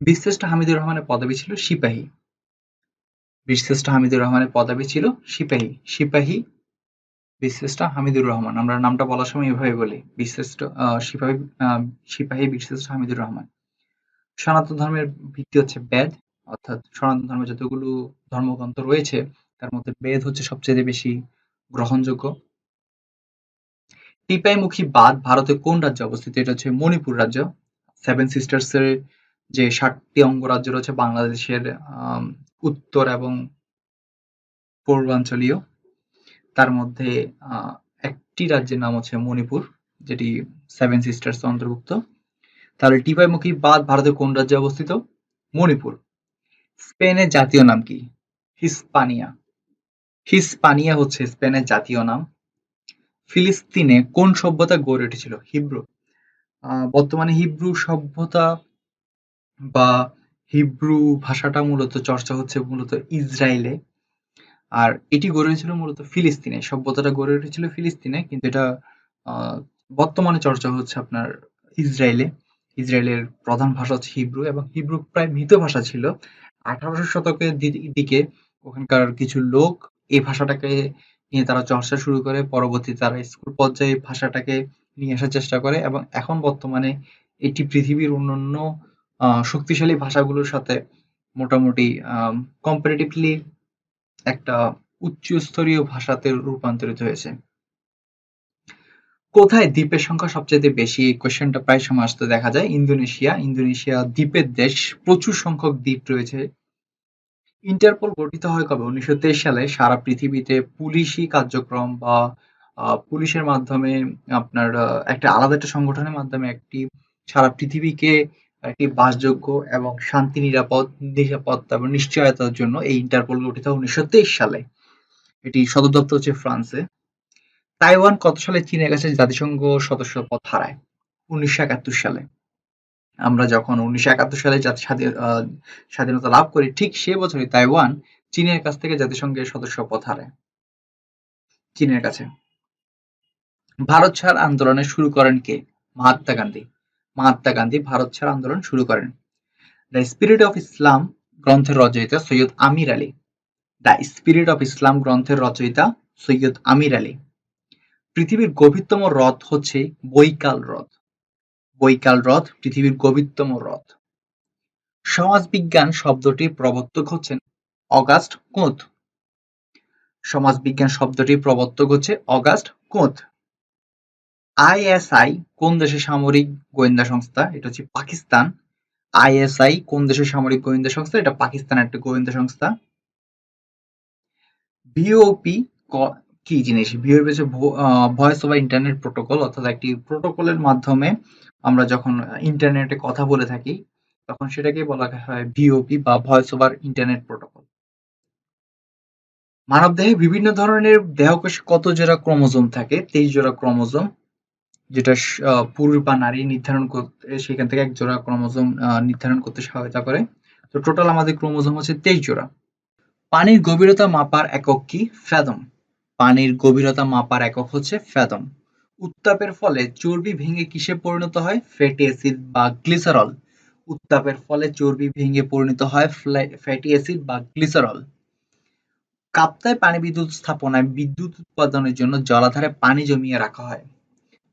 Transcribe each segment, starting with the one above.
বীরশ্রেষ্ঠ হামিদুর রহমানের পদবী ছিল সিপাহী। বীরশ্রেষ্ঠ হামিদুর রহমানের পদবী ছিল সিপাহী। সিপাহী বীরশ্রেষ্ঠ হামিদুর রহমান। আমরা নামটা বলার সময় এভাবে বলি বীরশ্রেষ্ঠ সিপাহী সিপাহী বীরশ্রেষ্ঠ হামিদুর রহমান। সনাতন ধর্মের ভিত্তি হচ্ছে বেদ, অর্থাৎ সনাতন ধর্মের যতগুলো ধর্মগ্রন্থ রয়েছে, তার মধ্যে বেদ হচ্ছে সবচেয়ে বেশি গ্রহণযোগ্য। টিপাইমুখী বাদ ভারতের কোন রাজ্যে অবস্থিত? এটা হচ্ছে মণিপুর রাজ্য। সেভেন সিস্টার্স এর যে সাতটি অঙ্গরাজ্য রয়েছে বাংলাদেশের উত্তর এবং পূর্বাঞ্চলীয়। তার মধ্যে একটি রাজ্যের নাম হচ্ছে মণিপুর, যেটি সেভেন সিস্টার্স অন্তর্ভুক্ত। তাহলে টিপাইমুখী বাঁধ ভারতের কোন রাজ্যে অবস্থিত? মণিপুর। স্পেনের জাতীয় নাম কি? হিসপানিয়া। হিসপানিয়া হচ্ছে স্পেনের জাতীয় নাম। ফিলিস্তিনে কোন সভ্যতা গড়ে উঠেছিল? হিব্রু। বর্তমানে হিব্রু সভ্যতা বা হিব্রু ভাষাটা মূলত চর্চা হচ্ছে মূলত ইসরায়েলে। আর এটি গড়ে উঠেছিল মূলত ফিলিস্তিনে। সভ্যতাটা গড়ে উঠেছিল ফিলিস্তিনে, কিন্তু এটা বর্তমানে চর্চা হচ্ছে আপনার ইসরায়েলে। ইসরায়েলের প্রধান ভাষা হচ্ছে হিব্রু এবং হিব্রু প্রায় মৃত ভাষা ছিল। আঠারোশো শতকের দিকে ওখানকার কিছু লোক এই ভাষাটাকে নিয়ে তারা চর্চা শুরু করে। পরবর্তী তারা স্কুল পর্যায়ে ভাষাটাকে নিয়ে আসার চেষ্টা করে এবং এখন বর্তমানে এটি পৃথিবীর অন্যান্য শক্তিশালী ভাষাগুলোর সাথে মোটামুটি কম্পারেটিভলি একটা উচ্চস্তরীয় ভাষাতে রূপান্তরিত হয়েছে। কোথায় দ্বীপের সংখ্যা সবচেয়ে বেশি? এই কোয়েশ্চেনটা প্রায় সময় আসতে দেখা যায়। ইন্দোনেশিয়া ইন্দোনেশিয়া দ্বীপের দেশ প্রচুর সংখ্যক দ্বীপ রয়েছে। ইন্টারপোল গঠিত হয় কবে? উনিশশো তেইশ সালে সারা পৃথিবীতে পুলিশি কার্যক্রম বা পুলিশের মাধ্যমে আপনার একটা আলাদা একটা সংগঠনের মাধ্যমে একটি সারা পৃথিবীকে একটি বাসযোগ্য এবং শান্তি, নিরাপদ, নিরাপত্তা এবং নিশ্চয়তার জন্য এই ইন্টারপোল গঠিত উনিশশো সালে। এটি সদর দপ্তর হচ্ছে ফ্রান্সে। তাইওয়ান কত সালে চীনের কাছে জাতিসংঘ সদস্য পদ হারায়? উনিশশো একাত্তর সালে। আমরা যখন উনিশশো একাত্তর সালে জাতি স্বাধীনতা লাভ করি, ঠিক সে বছরই তাইওয়ান চীনের কাছ থেকে জাতিসংঘের সদস্য পদ হারায়। চীনের কাছে। ভারত ছাড় আন্দোলনে শুরু করেন কে? মহাত্মা গান্ধী। মহাত্মা গান্ধী ভারত ছাড় আন্দোলন শুরু করেন। দ্য স্পিরিট অফ ইসলাম গ্রন্থের রচয়িতা Syed Ameer Ali. The spirit of Islam গ্রন্থের রচয়িতা সৈয়দ আমির আলী। পৃথিবীর গভীরতম হ্রদ হচ্ছে বৈকাল হ্রদ। বৈকাল হ্রদ পৃথিবীর গভীরতম হ্রদ। সমাজবিজ্ঞান শব্দটির প্রবর্তক হচ্ছেন অগাস্ট কোঁত। সমাজবিজ্ঞান শব্দটির প্রবর্তক হচ্ছে অগাস্ট কোঁত। আইএসআই কোন দেশের সামরিক গোয়েন্দা সংস্থা? এটা হচ্ছে পাকিস্তান। আইএসআই কোন দেশের সামরিক গোয়েন্দা সংস্থা? এটা পাকিস্তানের একটা গোয়েন্দা সংস্থা। ভিওপি কি জিনিস? ভিওপি হচ্ছে ভয়েস ওভার ইন্টারনেট প্রোটোকল, অর্থাৎ একটি প্রোটোকলের মাধ্যমে আমরা যখন ইন্টারনেটে কথা বলে থাকি, তখন সেটাকে বলা হয় ভিওপি বা ভয়েস ওভার ইন্টারনেট প্রোটোকল। মানবদেহে বিভিন্ন ধরনের দেহকোষে কত জোড়া ক্রোমোজোম থাকে? তেইশ জোড়া ক্রোমোজোম। যেটা পুরুষ বা নারী নির্ধারণ করতে, সেখান থেকে এক জোড়া ক্রোমোজোম নির্ধারণ করতে সহায়তা করে। তো টোটাল আমাদের ক্রোমোজোম হচ্ছে তেইশ জোড়া। পানির গভীরতা মাপার একক কি? ফ্যাদম পানির গভীরতা মাপার একক হচ্ছে ফ্যাদম উত্তাপের ফলে চর্বি ভেঙে কিসে পরিণত হয়? ফ্যাটি অ্যাসিড বা গ্লিসারল। উত্তাপের ফলে চর্বি ভেঙে পরিণত হয় ফ্যাটি অ্যাসিড বা গ্লিসারল। কাপ্তায় পানি বিদ্যুৎ স্থাপনায় বিদ্যুৎ উৎপাদনের জন্য জলাধারে পানি জমিয়ে রাখা হয়।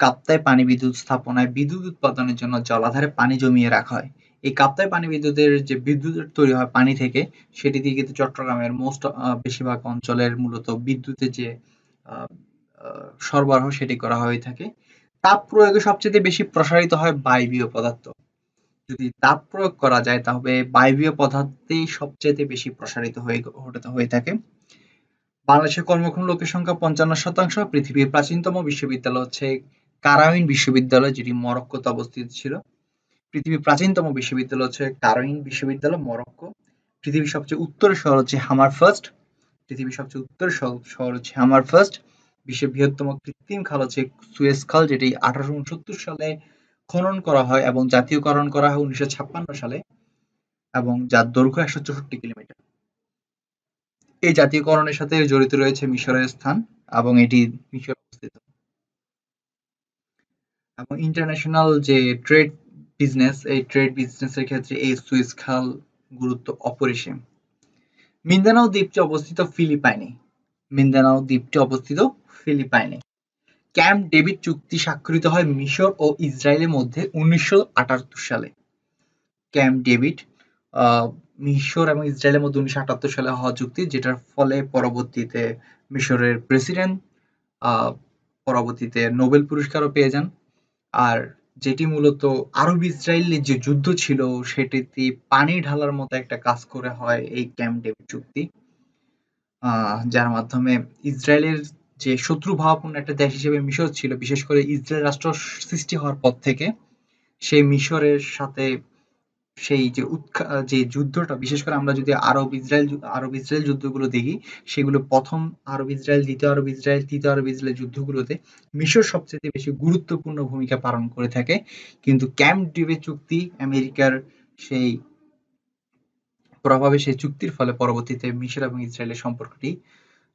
কাপ্তায় পানি বিদ্যুৎ স্থাপনায় বিদ্যুৎ উৎপাদনের জন্য জলাধারে পানি জমিয়ে রাখা হয়। এই কাপ্তায় পানি বিদ্যুতের যে বিদ্যুৎ তৈরি হয় পানি থেকে, সেটি দিয়ে কিন্তু চট্টগ্রামের মোস্ট বেশিরভাগ অঞ্চলের মূলত বিদ্যুতের যে সরবরাহ সেটি করা হয়ে থাকে। তাপ প্রয়োগে সবচেয়ে বেশি প্রসারিত হয় বায়বীয় পদার্থ। যদি তাপ প্রয়োগ করা যায়, তাহলে বায়বীয় পদার্থেই সবচেয়ে বেশি প্রসারিত হয়ে হয়ে থাকে। বাংলাদেশের কর্মক্ষম লোকের সংখ্যা পঞ্চান্ন শতাংশ, পৃথিবীর প্রাচীনতম বিশ্ববিদ্যালয় হচ্ছে কারাউইন বিশ্ববিদ্যালয়, যেটি মরক্কোতে অবস্থিত ছিল। পৃথিবীর প্রাচীনতম বিশ্ববিদ্যালয় হচ্ছে কারাউইন বিশ্ববিদ্যালয়, মরক্কো। পৃথিবীর সবচেয়ে উত্তরের শহর হচ্ছে হামার ফার্স্ট। পৃথিবীর সবচেয়ে উত্তর শহর হচ্ছে হামার ফার্স্ট। বিশ্বের বৃহত্তম কৃত্রিম খাল হচ্ছে সুয়েজ খাল, যেটি আঠারোশো উনসত্তর সালে খনন করা হয় এবং জাতীয়করণ করা হয় উনিশশো ছাপ্পান্ন সালে এবং যার দৈর্ঘ্য একশো চৌষট্টি কিলোমিটার। এই জাতীয়করণের সাথে জড়িত রয়েছে মিশরের স্থান এবং এটি মিশর এবং ইন্টারন্যাশনাল যে ট্রেড বিজনেস এই ট্রেড বিজনেসের ক্ষেত্রে এই সুইস খাল গুরুত্ব অপরিসীম। মিন্দানাও দ্বীপটি অবস্থিত ফিলিপাইনে মিন্দানাও দ্বীপটি অবস্থিত ফিলিপাইনে ক্যাম্প ডেভিড চুক্তি স্বাক্ষরিত হয় মিশর ও ইসরায়েলের মধ্যে উনিশশো আটাত্তর সালে। ক্যাম্প ডেভিড মিশর এবং ইসরায়েলের মধ্যে উনিশশো আটাত্তর সালে হওয়া চুক্তি, যেটার ফলে পরবর্তীতে মিশরের প্রেসিডেন্ট পরবর্তীতে নোবেল পুরস্কারও পেয়ে যান। আর যেটি মূলত আরব ইসরায়েলের যে যুদ্ধ ছিল, সেটিতে পানি ঢালার মতো একটা কাজ করে হয় এই ক্যাম্প ডেভিড চুক্তি। যার মাধ্যমে ইসরায়েলের যে শত্রু একটা দেশ হিসেবে মিশর ছিল, বিশেষ করে ইসরায়েল রাষ্ট্র সৃষ্টি হওয়ার পর থেকে সেই মিশরের সাথে সেই যে উৎখা, যে যুদ্ধটা, বিশেষ করে আমরা যদি আরব ইসরায়েল আরব ইসরায়েল যুদ্ধগুলো দেখি, সেগুলো প্রথম আরব ইসরায়েল, দ্বিতীয় আরব ইসরায়েল, তৃতীয় আরব ইসরায়েল যুদ্ধগুলোতে মিশর সবচেয়ে বেশি গুরুত্বপূর্ণ ভূমিকা পালন করে থাকে। কিন্তু ক্যাম্প ডিভে চুক্তি, আমেরিকার সেই প্রভাবে সেই চুক্তির ফলে পরবর্তীতে মিশর এবং ইসরায়েলের সম্পর্কটি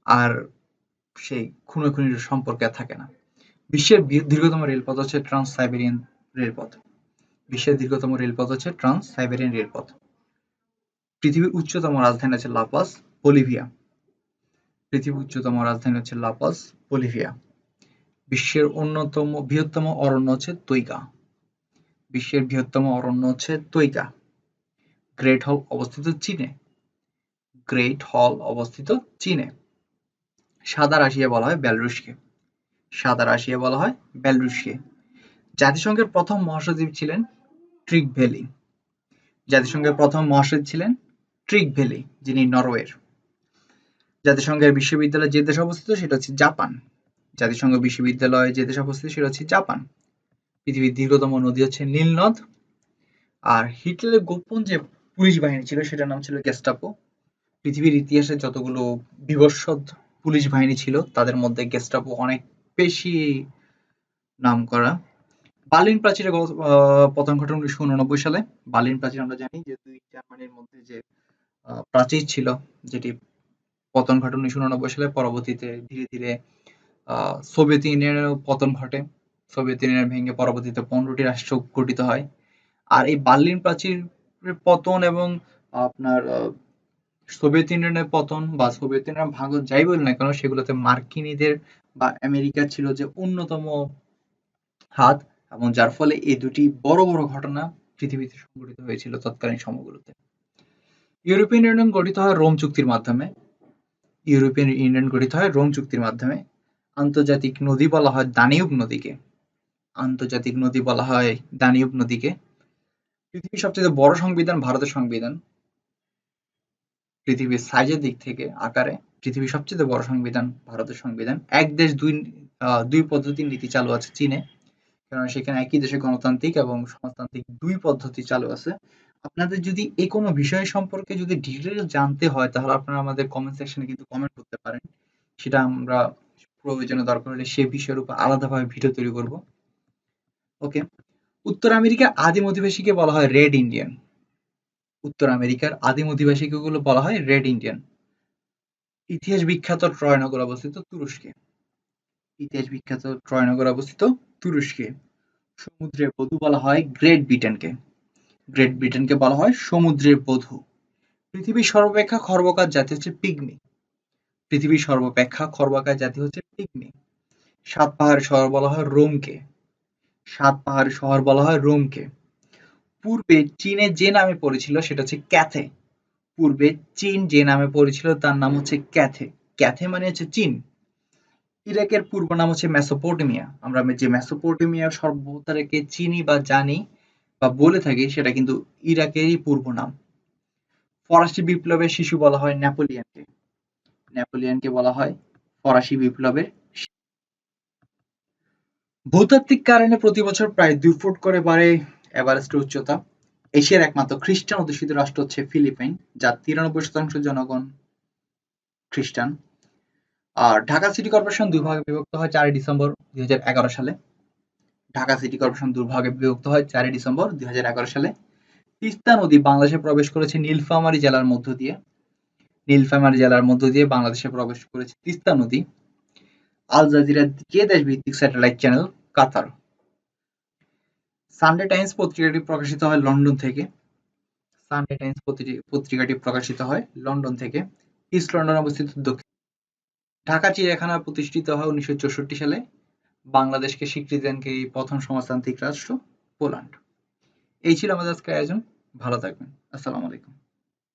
আর সেই খুনোখুনির সম্পর্কে থাকে না। বিশ্বের দীর্ঘতম রেলপথ হচ্ছে ট্রান্স সাইবেরিয়ান রেলপথ। বিশ্বের দীর্ঘতম রেলপথ হচ্ছে ট্রান্স সাইবেরিয়ান রেলপথ। পৃথিবীর উচ্চতম রাজধানী হচ্ছে লাপাস, বলিভিয়া। পৃথিবীর উচ্চতম রাজধানী হচ্ছে লাপাস, বলিভিয়া। বিশ্বের অন্যতম, বৃহত্তম অরণ্য হচ্ছে তৈগা। বিশ্বের বৃহত্তম অরণ্য হচ্ছে তৈগা। গ্রেট হল অবস্থিত চীনে। গ্রেট হল অবস্থিত চীনে। সাদা রাশিয়া বলা হয় বেলরুশকে। সাদা রাশিয়া বলা হয় বেলরুশকে। জাতিসংঘের প্রথম মহাসচিব ছিলেন ট্রিক ভ্যালি জাতিসংঘের প্রথম মহাসচিব ছিলেন ট্রিক ভ্যালি যিনি নরওয়ের। জাতিসংঘের বিশ্ববিদ্যালয় যে দেশে অবস্থিত সেটা হচ্ছে জাপান। জাতিসংঘ বিশ্ববিদ্যালয় যে দেশে অবস্থিত সেটা হচ্ছে জাপান। পৃথিবীর দীর্ঘতম নদী হচ্ছে নীল নদ। আর হিটলারের গোপন যে পুলিশ বাহিনী ছিল, সেটার নাম ছিল গেস্টাপো পৃথিবীর ইতিহাসে যতগুলো বিবর্ষদ পুলিশ বাহিনী ছিল, তাদের মধ্যে গেস্টাপো অনেক বেশি নাম করা বার্লিন প্রাচীরের পতন ঘটে উনিশশো উননব্বই সালে। বার্লিন প্রাচীর আমরা জানি যে দুই জার্মানির মধ্যে যে প্রাচীর ছিল, যেটি পতন ঘটে উনিশশো উননব্বই সালে, পরবর্তীতে ধীরে ধীরে সোভিয়েত ইউনিয়নের পতন ঘটে। সোভিয়েত ইউনিয়ন ভেঙে পরবর্তীতে পনেরোটি রাষ্ট্র গঠিত হয়। আর এই বার্লিন প্রাচীর পতন এবং আপনার সোভিয়েত ইউনিয়নের পতন বা সোভিয়েত ইউনিয়ন ভাঙন যাই বলি না কেন, সেগুলোতে মার্কিনীদের বা আমেরিকা ছিল যে অন্যতম হাত। এবং যার ফলে এই দুটি বড় বড় ঘটনা পৃথিবীতে সংঘটিত হয়েছিল তৎকালীন সময়গুলোতে। ইউরোপিয়ান ইউনিয়ন গঠিত হয় রোম চুক্তির মাধ্যমে। ইউরোপিয়ান ইউনিয়ন গঠিত হয় রোম চুক্তির মাধ্যমে। আন্তর্জাতিক নদী বলা হয় দানিউব নদীকে। আন্তর্জাতিক নদী বলা হয় দানিউব নদীকে। পৃথিবীর সবচেয়ে বড় সংবিধান ভারতের সংবিধান। পৃথিবীর সাইজের দিক থেকে আকারে পৃথিবীর সবচেয়ে বড় সংবিধান ভারতের সংবিধান। এক দেশ দুই দুই পদ্ধতির নীতি চালু আছে চীনে। কারণ সেখানে একই দেশে গণতান্ত্রিক এবং সমাজতান্ত্রিক দুই পদ্ধতি চালু আছে। আপনাদের যদি এই কোনো বিষয় সম্পর্কে যদি ডিটেল জানতে হয়, তাহলে আপনারা আমাদের কমেন্ট সেকশনে কিন্তু কমেন্ট করতে পারেন। সেটা আমরা প্রয়োজনে দরকার হলে সে বিষয়ের উপর আলাদাভাবে ভিডিও তৈরি করব। ওকে উত্তর আমেরিকার আদিম অধিবাসীকে বলা হয় রেড ইন্ডিয়ান। উত্তর আমেরিকার আদিম অধিবাসীকে গুলো বলা হয় রেড ইন্ডিয়ান। ইতিহাস বিখ্যাত ট্রয়নগর অবস্থিত তুরস্কে। ইতিহাস বিখ্যাত ট্রয়নগর অবস্থিত তুরস্কে। সমুদ্রের বধূ বলা হয় গ্রেট ব্রিটেনকে গ্রেট ব্রিটেনকে বলা হয় সমুদ্রের বধূ। পৃথিবীর সর্বাপেক্ষা খর্বকার জাতি হচ্ছে পিগমি পৃথিবীর সর্বাপেক্ষা খর্বকার জাতি হচ্ছে পিগমি সাত পাহাড় শহর বলা হয় রোমকে সাত পাহাড় শহর বলা হয় রোমকে পূর্বে চীনে যে নামে পড়েছিল সেটা হচ্ছে ক্যাথে পূর্বে চীন যে নামে পড়েছিল তার নাম হচ্ছে ক্যাথে ক্যাথে মানে হচ্ছে চীন। ইরাকের পূর্ব নাম হচ্ছে মেসোপটেমিয়া। আমরা যে মেসোপটেমিয়া সভ্যতাকে চিনি বা জানি বা বলে থাকি, সেটা কিন্তু ইরাকেরই পূর্ব নাম। ফরাসি বিপ্লবের শিশু বলা হয় নেপোলিয়ানকে। নেপোলিয়ানকে বলা হয় ফরাসি বিপ্লবের ভূতাত্ত্বিক কারণে প্রতি বছর প্রায় দুই ফুট করে বাড়ে এভারেস্টের উচ্চতা। এশিয়ার একমাত্র খ্রিস্টান অধ্যুষিত রাষ্ট্র হচ্ছে ফিলিপাইন যার তিরানব্বই শতাংশ জনগণ খ্রিস্টান। আর ঢাকা সিটি কর্পোরেশন দুই ভাগে বিভক্ত হয় চারই ডিসেম্বর দুই হাজার এগারো সালে। ঢাকা সিটি কর্পোরেশন দুই ভাগে বিভক্ত হয় চারই ডিসেম্বর দুই হাজার এগারো সালে। তিস্তা নদী বাংলাদেশে প্রবেশ করেছে নীলফামারী জেলার মধ্য দিয়ে। নীলফামারী জেলার মধ্য দিয়ে বাংলাদেশে প্রবেশ করেছে তিস্তা নদী। আল জাজিরা যে দেশ ভিত্তিক satellite channel Qatar. Sunday Times পত্রিকাটি প্রকাশিত হয় লন্ডন থেকে। সানডে টাইমস পত্রিকাটি প্রকাশিত হয় লন্ডন থেকে। ইস্ট লন্ডন অবস্থিত দক্ষিণ ঢাকা চিড়িয়াখানা প্রতিষ্ঠিত হয় উনিশশো চৌষট্টি সালে। বাংলাদেশকে স্বীকৃতি দেন কি প্রথম সমাজতান্ত্রিক রাষ্ট্র পোল্যান্ড। এই ছিল আমাদের আজকের আয়োজন। ভালো থাকবেন। আসসালামু আলাইকুম।